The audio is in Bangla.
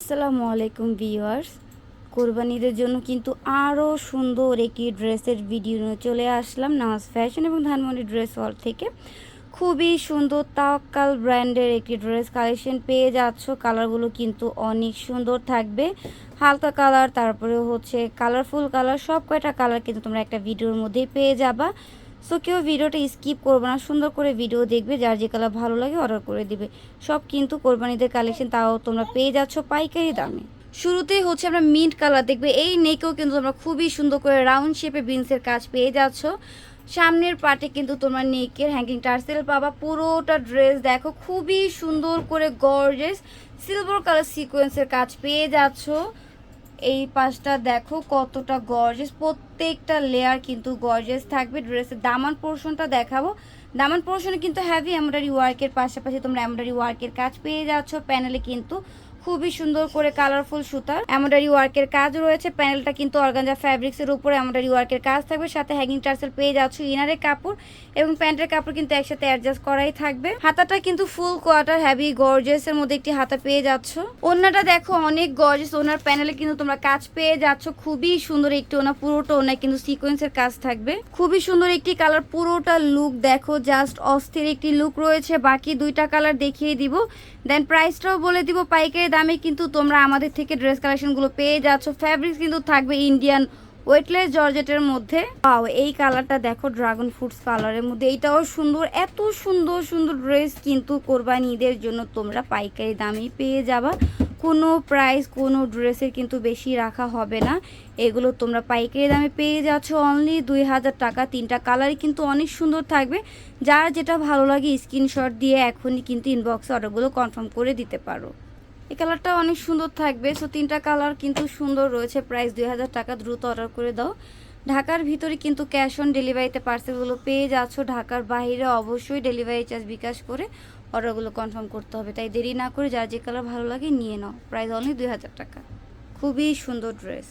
আসসালামু আলাইকুম ভিউয়ার্স। কোরবানিদের জন্য কিন্তু আরও সুন্দর একটি ড্রেসের ভিডিও নিয়ে চলে আসলাম। নামাজ ফ্যাশন এবং ধানমন্ডি ড্রেস হল থেকে। খুবই সুন্দর তাওয়াক্কাল ব্র্যান্ডের একটি ড্রেস কালেকশন পেয়ে যাচ্ছ। কালারগুলো কিন্তু অনেক সুন্দর থাকবে। হালকা কালার, তারপরে হচ্ছে কালারফুল কালার সব কয়টা কালার কিন্তু তোমরা একটা ভিডিওর মধ্যেই পেয়ে যাবা। সো কেউ ভিডিওটা স্কিপ করবে না। সুন্দর করে ভিডিও দেখবে, যার যে কালার ভালো লাগে অর্ডার করে দিবে। সব কিন্তু কোরবানিদের কালেকশন তাও তোমরা পেয়ে যাচ্ছ পাইকারি দামে। শুরুতেই হচ্ছে আমরা মিন্ট কালার দেখবে। এই নেকেও কিন্তু তোমরা খুবই সুন্দর করে রাউন্ড শেপে বিনসের কাজ পেয়ে যাচ্ছ। সামনের পার্টে কিন্তু তোমার নেকের হ্যাঙ্গিং টার্সেল পাবা। পুরোটা ড্রেস দেখো, খুবই সুন্দর করে গর্জেস সিলভার কালার সিকোয়েন্সের কাজ পেয়ে যাচ্ছ। এই পাশটা দেখো কতটা গর্জেস প্রত্যেকটা লেয়ার কিন্তু গর্জেস থাকবে ড্রেসের দামান পোর্শনটা দেখাবো। দামান পোর্শনে কিন্তু হ্যাভি এমব্রয়ডারি ওয়ার্কের পাশাপাশি তোমরা এমব্রয়ডারি ওয়ার্কের কাজ পেয়ে যাচ্ছ। প্যানেলে কিন্তু খুবই সুন্দর করে কালারফুল সুতার এমব্রয়ডারি ওয়ার্কের কাজ রয়েছে। প্যানেলটা কিন্তু অর্গানজা ফ্যাব্রিক্সের উপরে এমব্রয়ডারি ওয়ার্কের কাজ থাকবে। সাথে হ্যাঙ্গিং টার্সেল পেয়ে যাচ্ছ ইনারের কাপড় এবং প্যান্টের কাপড় কিন্তু একসাথে অ্যাডজাস্ট করাই থাকবে। হাতাটা কিন্তু ফুল কোয়ার্টার হ্যাভি গর্জেস এর মধ্যে একটি হাতা পেয়ে যাচ্ছ। ওনাটা দেখো অনেক গর্জেস ওনার প্যানেলে কিন্তু তোমরা কাজ পেয়ে যাচ্ছ। খুবই সুন্দর একটি ওনা পুরোটা ওনায় কিন্তু সিকোয়েন্সের কাজ থাকবে। খুবই সুন্দর একটি কালার পুরোটা লুক দেখো। জাস্ট অস্থির একটি লুক রয়েছে। বাকি দুইটা কালার দেখিয়ে দিব। দেন প্রাইসটাও বলে দিব। পাইকারি দামে কিন্তু তোমরা আমাদের থেকে ড্রেস কালেকশনগুলো পেয়ে যাচ্ছ। ফ্যাব্রিক্স কিন্তু থাকবে ইন্ডিয়ান ওয়েটলেস জর্জেটের মধ্যে। পাও এই কালারটা দেখো ড্রাগন ফ্রুটস কালারের মধ্যে। এইটাও সুন্দর, এত সুন্দর সুন্দর ড্রেস কিন্তু কোরবানি ঈদের জন্য তোমরা পাইকারি দামেই পেয়ে যাবা। কোনো প্রাইস কোনো ড্রেসের কিন্তু বেশি রাখা হবে না। এগুলো তোমরা পাইকারি দামে পেয়ে যাচ্ছ অনলি দুই হাজার টাকা। তিনটা কালারই কিন্তু অনেক সুন্দর থাকবে। যার যেটা ভালো লাগে স্ক্রিনশট দিয়ে এখনই কিন্তু ইনবক্সে অর্ডারগুলো কনফার্ম করে দিতে পারো। এই কালারটা অনেক সুন্দর থাকবে। সো তিনটা কালার কিন্তু সুন্দর রয়েছে। প্রাইস দুই হাজার টাকা দ্রুত অর্ডার করে দাও। ঢাকার ভিতরে কিন্তু ক্যাশ অন ডেলিভারিতে পার্সেলগুলো পেয়ে যাচ্ছ। ঢাকার বাইরে অবশ্যই ডেলিভারি চার্জ বিকাশ করে অর্ডারগুলো কনফার্ম করতে হবে। তাই দেরি না করে যার যে কালার ভালো লাগে নিয়ে নাও। প্রাইস অনলি দুই হাজার টাকা। খুবই সুন্দর ড্রেস